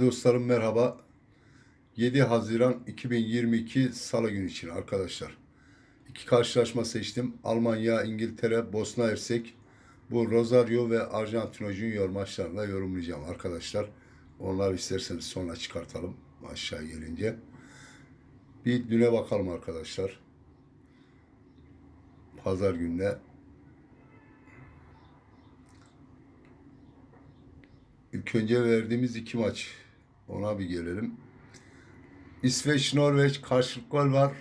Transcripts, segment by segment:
Dostlarım merhaba. 7 Haziran 2022 Salı günü için arkadaşlar. İki karşılaşma seçtim. Almanya, İngiltere, Bosna Hersek. Bu Rosario ve Argentino Junior maçlarında yorumlayacağım arkadaşlar. Onları isterseniz sonra çıkartalım aşağı gelince. Bir düne bakalım arkadaşlar. Pazar gününe İlk önce verdiğimiz iki maç. Ona bir gelelim. İsveç-Norveç karşılık gol var.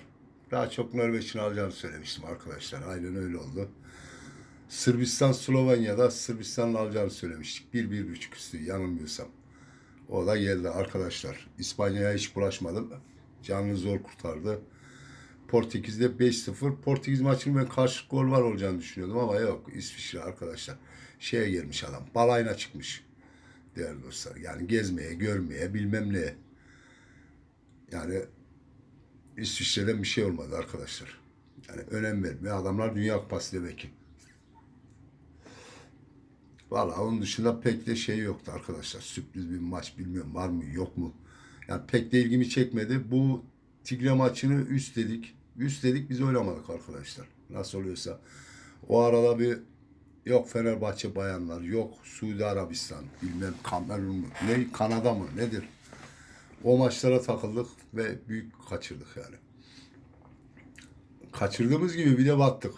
Daha çok Norveç'in alacağını söylemiştim arkadaşlar. Aynen öyle oldu. Sırbistan-Slovenya'da Sırbistan'ın alacağını söylemiştik. Bir, bir buçuk üstü yanılmıyorsam. O da geldi arkadaşlar. İspanya'ya hiç bulaşmadım. Canını zor kurtardı. Portekiz'de 5-0. Portekiz maçının ben karşılık gol var olacağını düşünüyordum ama yok. İsviçre arkadaşlar. Şeye gelmiş adam. Balayına çıkmış değerli dostlar. Yani gezmeye, görmeye, bilmem ne. Yani İsviçre'den bir şey olmadı arkadaşlar. Yani önem vermiyor. Adamlar Dünya Kupası demek ki. Valla onun dışında pek de şey yoktu arkadaşlar. Sürpriz bir maç bilmiyorum var mı yok mu. Yani pek de ilgimi çekmedi. Bu Tigre maçını üstledik. Üstledik biz oynamadık arkadaşlar. Nasıl oluyorsa. O arada bir Yok Fenerbahçe bayanlar, yok Suudi Arabistan, bilmem Kamerun mu, ne Kanada mı nedir? O maçlara takıldık ve büyük kaçırdık yani. Kaçırdığımız gibi bir de battık.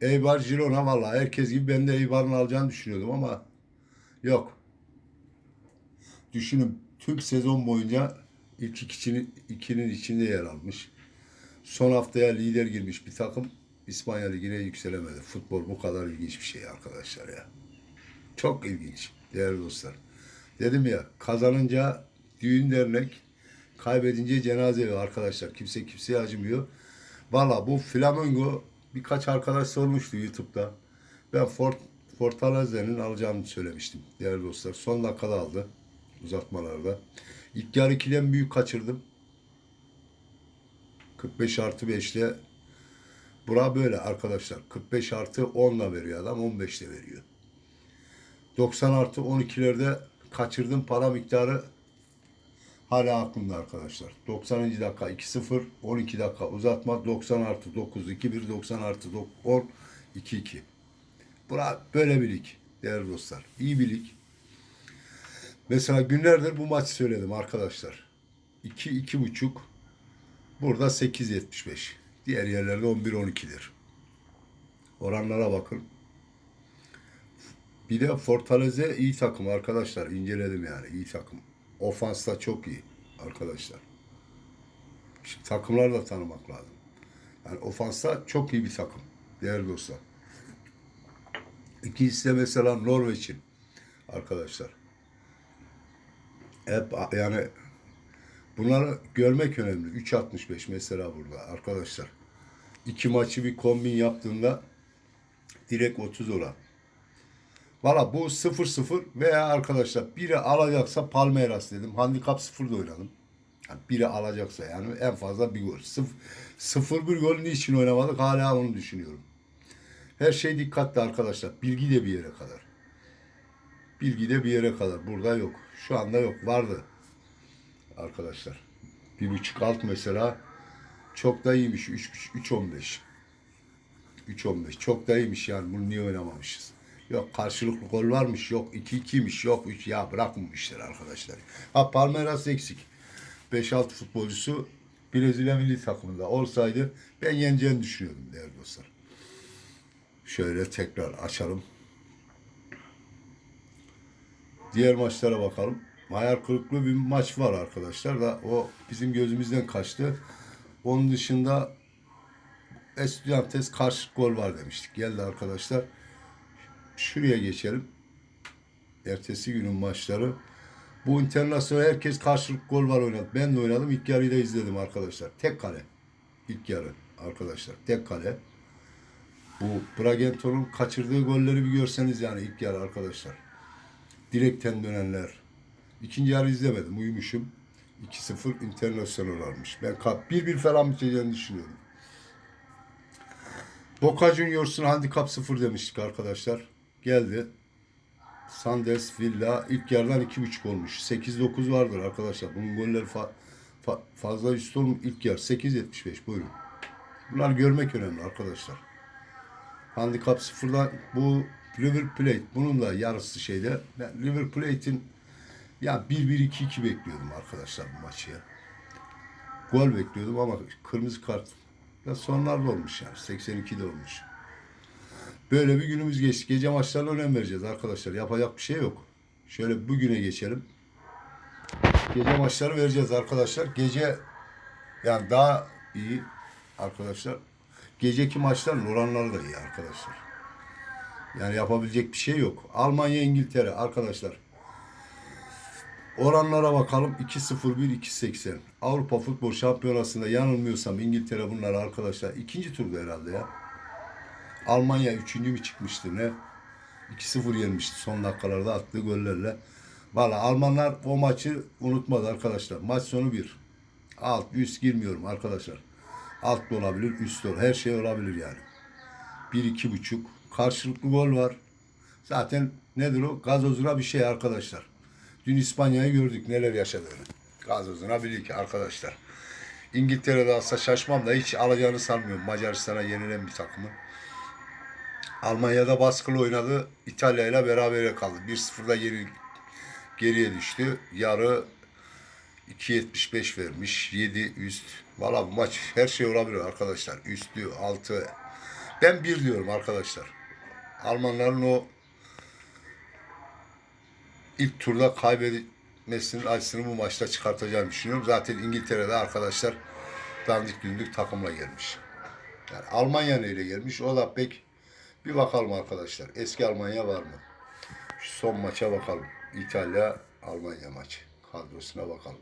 Eibar Girona valla herkes gibi ben de Eibar'ın alacağını düşünüyordum ama yok. Düşünün tüm sezon boyunca ilk ikinin, ikinin içinde yer almış. Son haftaya lider girmiş bir takım İspanya Ligi'ne yükselemedi. Futbol bu kadar ilginç bir şey arkadaşlar ya. Çok ilginç değerli dostlar. Dedim ya kazanınca düğün dernek, kaybedince cenaze arkadaşlar. Kimse kimseye acımıyor. Valla bu Flamingo birkaç arkadaş sormuştu YouTube'da. Ben Fort, Fortaleze'nin alacağını söylemiştim değerli dostlar. Son dakikada aldı uzatmalarda. İlk yarı 2'den büyük kaçırdım. 45 artı 5 ile Bura böyle arkadaşlar. 45 artı 10 ile veriyor adam. 15 ile veriyor. 90 artı 12'lerde kaçırdığım para miktarı hala aklımda arkadaşlar. 90. dakika 2-0, 12 dakika uzatma, 90 artı 9, 2-1, 90 artı 10, 2-2. Bura böyle bir lig değerli dostlar. İyi bir lig. Mesela günlerdir bu maçı söyledim arkadaşlar. 2-2,5 burada 8-75. Diğer yerlerde 11-12'dir. Oranlara bakın. Bir de Fortaleza iyi takım arkadaşlar. İnceledim yani iyi takım. Ofansta çok iyi arkadaşlar. Şimdi takımları da tanımak lazım. Yani ofansta çok iyi bir takım. Değerli dostlar. İkincisi de mesela Norveç'in arkadaşlar. Hep yani Bunları görmek önemli. 3.65 mesela burada arkadaşlar. İki maçı bir kombin yaptığında direkt 30 oran. Valla bu 0-0 veya arkadaşlar biri alacaksa Palmeiras dedim. Handikap 0'da oynadım. Yani biri alacaksa yani en fazla bir gol. 0 bir gol niçin oynamadık hala onu düşünüyorum. Her şey dikkatli arkadaşlar. Bilgi de bir yere kadar. Bilgi de bir yere kadar. Burada yok. Şu anda yok. Vardı arkadaşlar. Bir buçuk alt mesela çok da iyiymiş. Üç, üç on beş. Üç on beş. Çok da iyiymiş yani. Bunu niye oynamamışız? Yok karşılıklı gol varmış. Yok iki ikiymiş. Yok üç. Ya bırakmamışlar arkadaşlar. Ha Palmeiras eksik. 5-6 futbolcusu Brezilya milli takımında olsaydı ben yeneceğini düşünüyordum değerli dostlar. Şöyle tekrar açalım. Diğer maçlara bakalım hayal kırıklığı bir maç var arkadaşlar da o bizim gözümüzden kaçtı. Onun dışında Estudiantes karşı gol var demiştik. Geldi arkadaşlar. Şuraya geçelim. Ertesi günün maçları. Bu internasyonel herkes karşılık gol var oynadı. Ben de oynadım. İlk yarıyı da izledim arkadaşlar. Tek kale. İlk yarı arkadaşlar. Tek kale. Bu Bragenton'un kaçırdığı golleri bir görseniz yani ilk yarı arkadaşlar. Direkten dönenler, İkinci yarı izlemedim. Uyumuşum. 2-0 internasyonel almış. Ben kap 1-1 falan biteceğini düşünüyorum. Boca Juniors'un handikap 0 demiştik arkadaşlar. Geldi. Sandes Villa ilk yarıdan 2.5 olmuş. 8-9 vardır arkadaşlar. Bunun golleri fa- fa- fazla üstü olmuş. İlk yarı 8.75 buyurun. Bunlar görmek önemli arkadaşlar. Handikap sıfırdan bu River Plate bunun da yarısı şeyde. Ben River Plate'in ya 1-1-2-2 bekliyordum arkadaşlar bu maçı ya. Gol bekliyordum ama kırmızı kart ya sonlarda olmuş yani 82'de olmuş. Böyle bir günümüz geçti. Gece maçlarına önem vereceğiz arkadaşlar. Yapacak bir şey yok. Şöyle bugüne geçelim. Gece maçları vereceğiz arkadaşlar. Gece yani daha iyi arkadaşlar. Geceki maçların oranları da iyi arkadaşlar. Yani yapabilecek bir şey yok. Almanya, İngiltere arkadaşlar. Oranlara bakalım. 2-0-1, 2-80. Avrupa Futbol Şampiyonası'nda yanılmıyorsam İngiltere bunlar arkadaşlar. ikinci turda herhalde ya. Almanya üçüncü mü çıkmıştı ne? 2-0 yenmişti son dakikalarda attığı gollerle. Valla Almanlar o maçı unutmadı arkadaşlar. Maç sonu bir. Alt, üst girmiyorum arkadaşlar. Alt da olabilir, üst de olabilir. Her şey olabilir yani. Bir, iki buçuk. Karşılıklı gol var. Zaten nedir o? Gazozuna bir şey arkadaşlar. Dün İspanya'yı gördük neler yaşadığını. Gazozuna bir iki arkadaşlar. İngiltere'de alsa şaşmam da hiç alacağını sanmıyorum. Macaristan'a yenilen bir takımı. Almanya'da baskılı oynadı. İtalya ile berabere kaldı. 1-0'da geri, geriye düştü. Yarı 2.75 vermiş. 7 üst. Valla bu maç her şey olabilir arkadaşlar. Üstlü, altı. Ben bir diyorum arkadaşlar. Almanların o ilk turda kaybetmesinin acısını bu maçta çıkartacağını düşünüyorum. Zaten İngiltere'de arkadaşlar dandik dündük takımla gelmiş. Yani Almanya neyle gelmiş? O da pek bir bakalım arkadaşlar. Eski Almanya var mı? Şu son maça bakalım. İtalya Almanya maçı. Kadrosuna bakalım.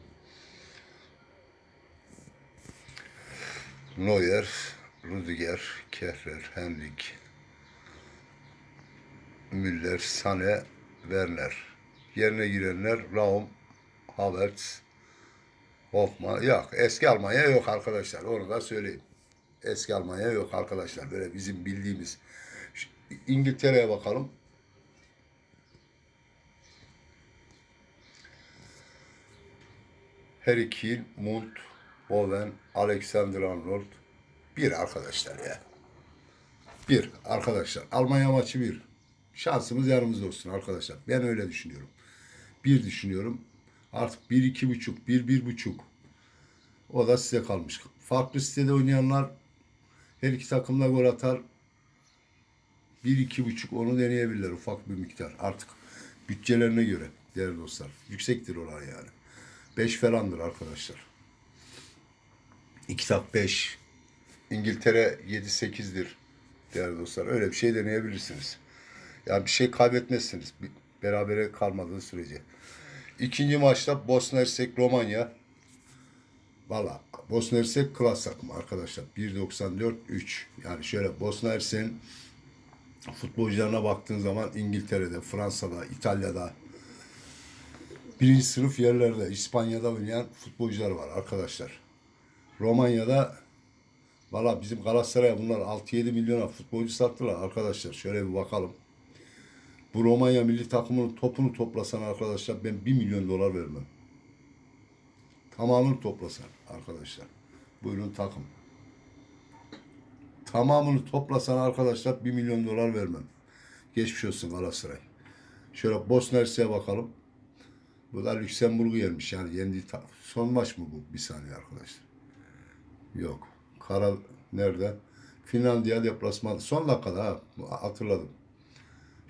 Neuer, Rudiger, Kehrer, Henrik, Müller, Sane, Werner. Yerine girenler Raum, Havertz, Hoffmann. Yok eski Almanya yok arkadaşlar. Onu da söyleyeyim. Eski Almanya yok arkadaşlar. Böyle bizim bildiğimiz. İngiltere'ye bakalım. Harry Kane, Munt, Bowen, Alexander Arnold. Bir arkadaşlar ya. Bir arkadaşlar. Almanya maçı bir. Şansımız yanımızda olsun arkadaşlar. Ben öyle düşünüyorum. Bir düşünüyorum. Artık bir iki buçuk, bir bir buçuk. O da size kalmış. Farklı sitede oynayanlar her iki takımda gol atar. Bir iki buçuk onu deneyebilirler ufak bir miktar. Artık bütçelerine göre değerli dostlar. Yüksektir oran yani. Beş falandır arkadaşlar. İki tak beş. İngiltere yedi sekizdir değerli dostlar. Öyle bir şey deneyebilirsiniz. Yani bir şey kaybetmezsiniz. Bir- Berabere kalmadığı sürece. İkinci maçta Bosna Hersek Romanya. Valla Bosna Hersek klas takım arkadaşlar. 1.94 3. Yani şöyle Bosna Hersek'in futbolcularına baktığın zaman İngiltere'de, Fransa'da, İtalya'da birinci sınıf yerlerde, İspanya'da oynayan futbolcular var arkadaşlar. Romanya'da valla bizim Galatasaray'a bunlar 6-7 milyona futbolcu sattılar arkadaşlar. Şöyle bir bakalım. Bu Romanya milli takımının topunu toplasan arkadaşlar ben 1 milyon dolar vermem. Tamamını toplasan arkadaşlar. Buyurun takım. Tamamını toplasan arkadaşlar 1 milyon dolar vermem. Geçmiş olsun Galatasaray. Şöyle Bosna Hersek'e bakalım. Bu da Lüksemburg'u yenmiş yani yendi. Son maç mı bu? Bir saniye arkadaşlar. Yok. Kara nerede? Finlandiya deplasman. Son dakikada ha. Hatırladım.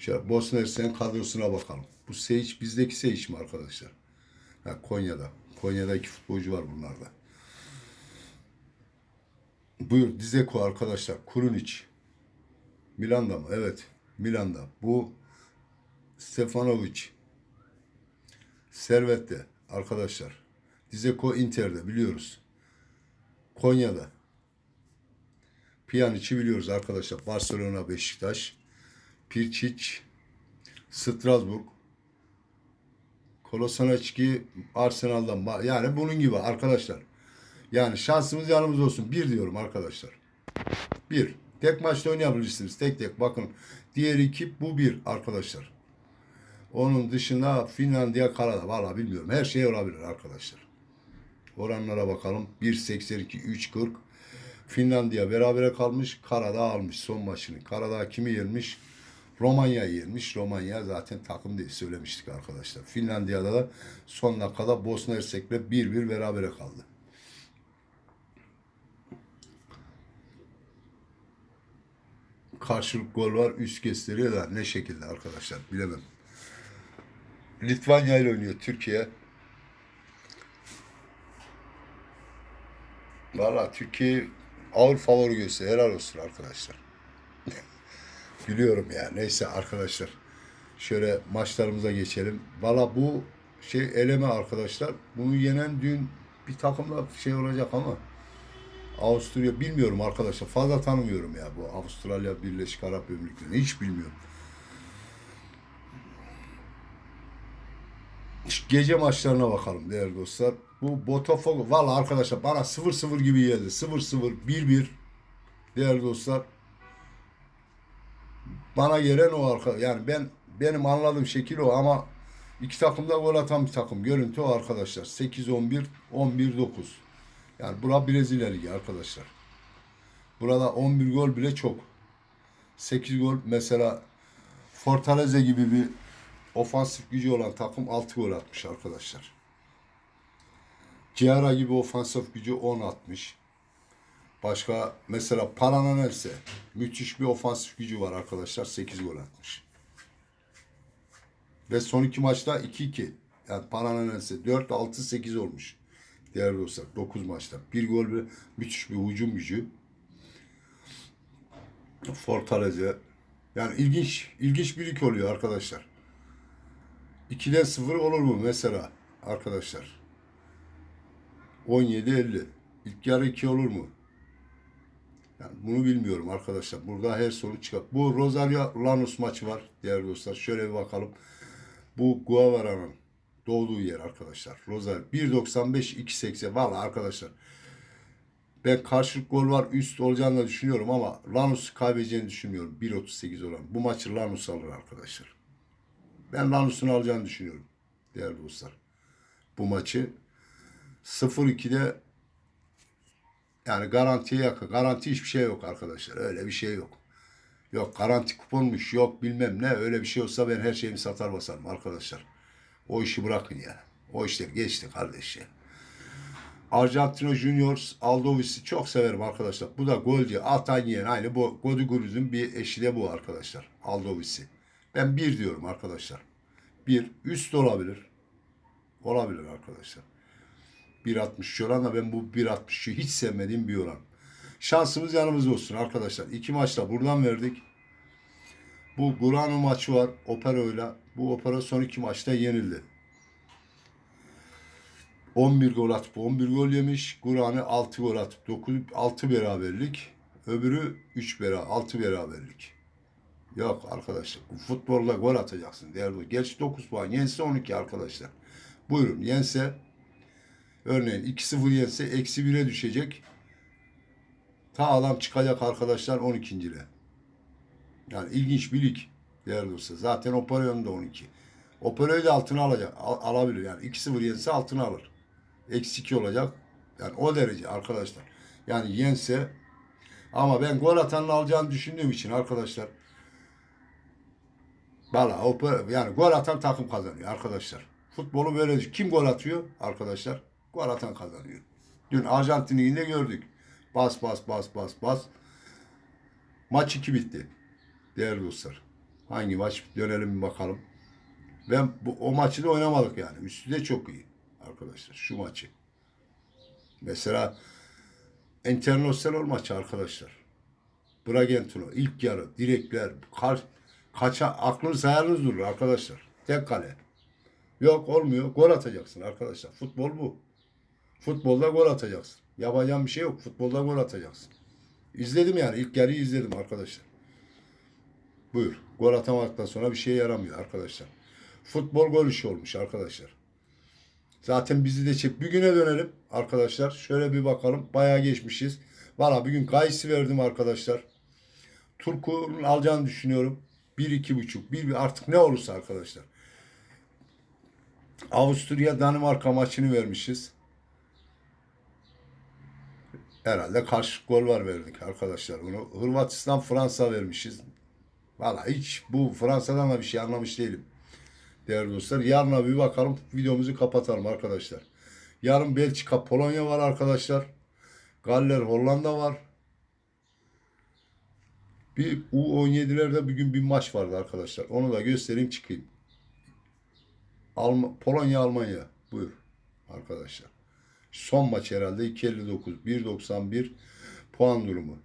Şöyle Bosna Hersek'in kadrosuna bakalım. Bu Seyic bizdeki Seyic mi arkadaşlar? Ha, Konya'da. Konya'da iki futbolcu var bunlarda. Buyur Dizeko arkadaşlar. Kurunic. Milan'da mı? Evet. Milan'da. Bu Stefanovic. Servet'te arkadaşlar. Dizeko Inter'de biliyoruz. Konya'da. Pjanic'i biliyoruz arkadaşlar. Barcelona, Beşiktaş. Pirčić, Strasbourg, Kolosanecki, Arsenal'dan. Yani bunun gibi arkadaşlar. Yani şansımız yanımızda olsun. Bir diyorum arkadaşlar. Bir. Tek maçta oynayabilirsiniz. Tek tek bakın. Diğer iki bu bir arkadaşlar. Onun dışında Finlandiya, Kanada. Valla bilmiyorum. Her şey olabilir arkadaşlar. Oranlara bakalım. 1.82, 3.40. Finlandiya berabere kalmış. Karadağ almış son maçını. Karadağ kimi yenmiş? Romanya'yı yenmiş. Romanya zaten takım değil söylemiştik arkadaşlar. Finlandiya'da da son dakikada Bosna Hersek'le 1-1 berabere kaldı. Karşılık gol var. Üst gösteriyor da ne şekilde arkadaşlar bilemem. Litvanya ile oynuyor Türkiye. Valla Türkiye ağır favori gösteriyor. Helal olsun arkadaşlar. Biliyorum ya. Neyse arkadaşlar. Şöyle maçlarımıza geçelim. Valla bu şey eleme arkadaşlar. Bunu yenen dün bir takımla şey olacak ama Avusturya bilmiyorum arkadaşlar. Fazla tanımıyorum ya bu Avustralya Birleşik Arap Emirlikleri'ni. Hiç bilmiyorum. Gece maçlarına bakalım değerli dostlar. Bu Botafogo valla arkadaşlar bana 0-0 gibi geldi. 0-0 1-1 değerli dostlar. Bana gelen o arka yani ben benim anladığım şekil o ama iki takım da gol atan bir takım. Görüntü o arkadaşlar. 8-11 11-9. Yani bura Brezilya Ligi arkadaşlar. Burada 11 gol bile çok. 8 gol mesela Fortaleza gibi bir ofansif gücü olan takım 6 gol atmış arkadaşlar. Ciara gibi ofansif gücü 10 atmış. Başka mesela Parananelse müthiş bir ofansif gücü var arkadaşlar. 8 gol atmış. Ve son iki maçta 2-2. Yani Parananelse 4 6 8 olmuş. Değerli dostlar 9 maçta. Bir gol ve müthiş bir hücum gücü. Fortaleza. Yani ilginç ilginç bir lig oluyor arkadaşlar. 2'den 0 olur mu mesela arkadaşlar? 17-50. İlk yarı 2 olur mu? Yani bunu bilmiyorum arkadaşlar. Burada her sonuç çıkar. Bu Rosario Lanús maçı var değerli dostlar. Şöyle bir bakalım. Bu Guavara'nın doğduğu yer arkadaşlar. Rosario 1.95 2.80. Valla arkadaşlar ben karşılık gol var üst olacağını düşünüyorum ama Lanús kaybedeceğini düşünmüyorum. 1.38 olan. Bu maçı Lanús alır arkadaşlar. Ben Lanús'un alacağını düşünüyorum. Değerli dostlar. Bu maçı 0-2'de yani garantiye yakın. Garanti hiçbir şey yok arkadaşlar. Öyle bir şey yok. Yok garanti kuponmuş yok bilmem ne öyle bir şey olsa ben her şeyimi satar basarım arkadaşlar. O işi bırakın ya. O işler geçti kardeş ya. Juniors Aldovis'i çok severim arkadaşlar. Bu da golcü. Atan yiyen aynı bu Godiguruz'un bir eşi de bu arkadaşlar. Aldovis'i. Ben bir diyorum arkadaşlar. Bir üst olabilir. Olabilir arkadaşlar. 1.63 oran da ben bu 1.63'ü hiç sevmediğim bir oran. Şansımız yanımızda olsun arkadaşlar. İki maçta buradan verdik. Bu Gurano maçı var Opero'yla. Bu Opero son iki maçta yenildi. 11 gol atıp 11 gol yemiş. Gurani 6 gol atıp 9 6 beraberlik. Öbürü 3 beraber 6 beraberlik. Yok arkadaşlar. Bu futbolda gol atacaksın değerli. Gerçi 9 puan. Yense 12 arkadaşlar. Buyurun. Yense örneğin 2-0 yense eksi 1'e düşecek. Ta adam çıkacak arkadaşlar 12. ile. Yani ilginç bir lig değerli olsa. Zaten Opero'nun da 12. Opero'yu da altına alacak. Al- alabilir yani. 2-0 yense altına alır. Eksi 2 olacak. Yani o derece arkadaşlar. Yani yense ama ben gol atanın alacağını düşündüğüm için arkadaşlar Valla yani gol atan takım kazanıyor arkadaşlar. Futbolu böyle. Kim gol atıyor arkadaşlar? Gol atan kazanıyor. Dün Arjantin'i yine gördük. Bas bas bas bas bas. Maç 2 bitti. Değerli dostlar. Hangi maç? Dönelim bir bakalım. Ben bu, o maçı da oynamadık yani. Üstü de çok iyi arkadaşlar. Şu maçı. Mesela International maçı arkadaşlar. Bragantino ilk yarı direkler kar, kaça aklınız hayaliniz durur arkadaşlar. Tek kale. Yok olmuyor. Gol atacaksın arkadaşlar. Futbol bu. Futbolda gol atacaksın. Yapacağın bir şey yok. Futbolda gol atacaksın. İzledim yani. ilk yarıyı izledim arkadaşlar. Buyur. Gol atamadıktan sonra bir şeye yaramıyor arkadaşlar. Futbol gol işi olmuş arkadaşlar. Zaten bizi de çek. Bir güne dönelim arkadaşlar. Şöyle bir bakalım. Bayağı geçmişiz. Valla bugün Gaysi verdim arkadaşlar. Turku'nun alacağını düşünüyorum. 1 iki buçuk. Bir, bir artık ne olursa arkadaşlar. Avusturya Danimarka maçını vermişiz. Herhalde karşı gol var verdik arkadaşlar. Bunu Hırvatistan Fransa vermişiz. Valla hiç bu Fransa'dan da bir şey anlamış değilim. Değerli dostlar. Yarına bir bakalım. Videomuzu kapatalım arkadaşlar. Yarın Belçika Polonya var arkadaşlar. Galler Hollanda var. Bir U17'lerde bugün bir maç vardı arkadaşlar. Onu da göstereyim çıkayım. Alm Polonya Almanya. Buyur arkadaşlar. Son maç herhalde 2.59 1.91 puan durumu.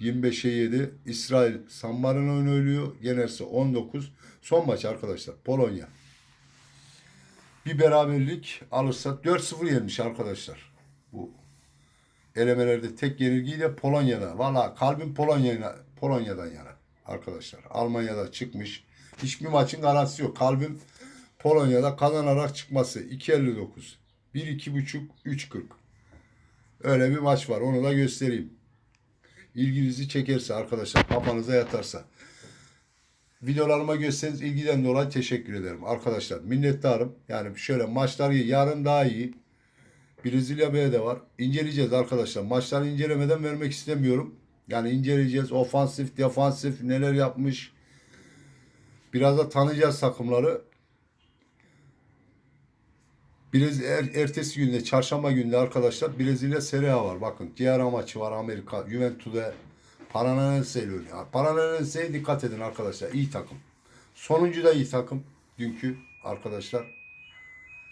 25'e 7 İsrail San Marino'yu oynuyor. Yenerse 19. Son maç arkadaşlar. Polonya. Bir beraberlik alırsa 4-0 yenmiş arkadaşlar. Bu elemelerde tek yenilgiyi de Polonya'da. Valla kalbim Polonya'ya Polonya'dan yana arkadaşlar. Almanya'da çıkmış. Hiçbir maçın garantisi yok. Kalbim Polonya'da kazanarak çıkması 2.59. 1-2.5 3.40. Öyle bir maç var. Onu da göstereyim. İlginizi çekerse arkadaşlar kafanıza yatarsa. Videolarıma görseniz ilgiden dolayı teşekkür ederim. Arkadaşlar minnettarım. Yani şöyle maçlar yarın daha iyi. Brezilya B'de de var. İnceleyeceğiz arkadaşlar. Maçları incelemeden vermek istemiyorum. Yani inceleyeceğiz. Ofansif, defansif neler yapmış. Biraz da tanıyacağız takımları. Brez, er, ertesi günde, çarşamba günde arkadaşlar Brezilya Serie A var. Bakın diğer maçı var Amerika, Juventus'da Paranense ile oynuyor. Paranense'ye dikkat edin arkadaşlar. İyi takım. Sonuncu da iyi takım. Dünkü arkadaşlar.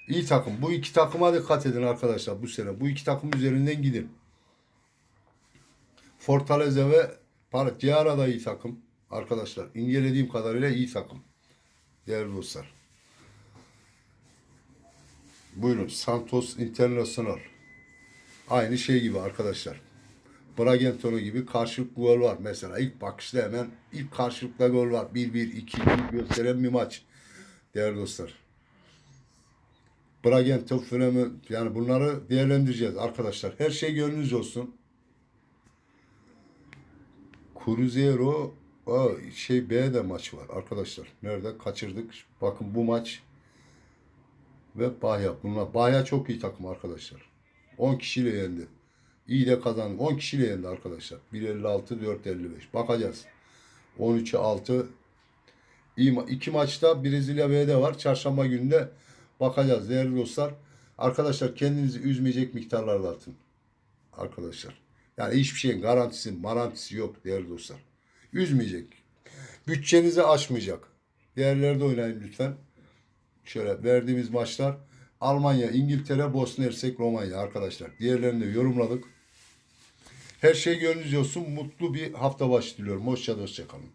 İyi takım. Bu iki takıma dikkat edin arkadaşlar bu sene. Bu iki takım üzerinden gidin. Fortaleza ve Ciara da iyi takım. Arkadaşlar incelediğim kadarıyla iyi takım. Değerli dostlar. Buyurun. Santos International. Aynı şey gibi arkadaşlar. Bragantino gibi karşılıklı gol var. Mesela ilk bakışta hemen ilk karşılıklı gol var. 1-1, 2-1 gösteren bir maç. Değerli dostlar. Bragantino Frenemi yani bunları değerlendireceğiz arkadaşlar. Her şey gönlünüz olsun. Cruzeiro şey B'de maç var arkadaşlar. Nerede? Kaçırdık. Bakın bu maç ve Bahya. Bunlar Bahya çok iyi takım arkadaşlar. 10 kişiyle yendi. İyi de kazandı. 10 kişiyle yendi arkadaşlar. 1.56 4.55. Bakacağız. 13'e 6 İyi ma- iki maçta Brezilya B'de var. Çarşamba gününde bakacağız değerli dostlar. Arkadaşlar kendinizi üzmeyecek miktarlarda atın. Arkadaşlar. Yani hiçbir şeyin garantisi, marantisi yok değerli dostlar. Üzmeyecek. Bütçenizi aşmayacak. Değerlerde oynayın lütfen. Şöyle verdiğimiz maçlar Almanya, İngiltere, Bosna Hersek, Romanya arkadaşlar. Diğerlerini de yorumladık. Her şey gönlünüzce olsun. Mutlu bir hafta başı diliyorum. Hoşça hoşça kalın.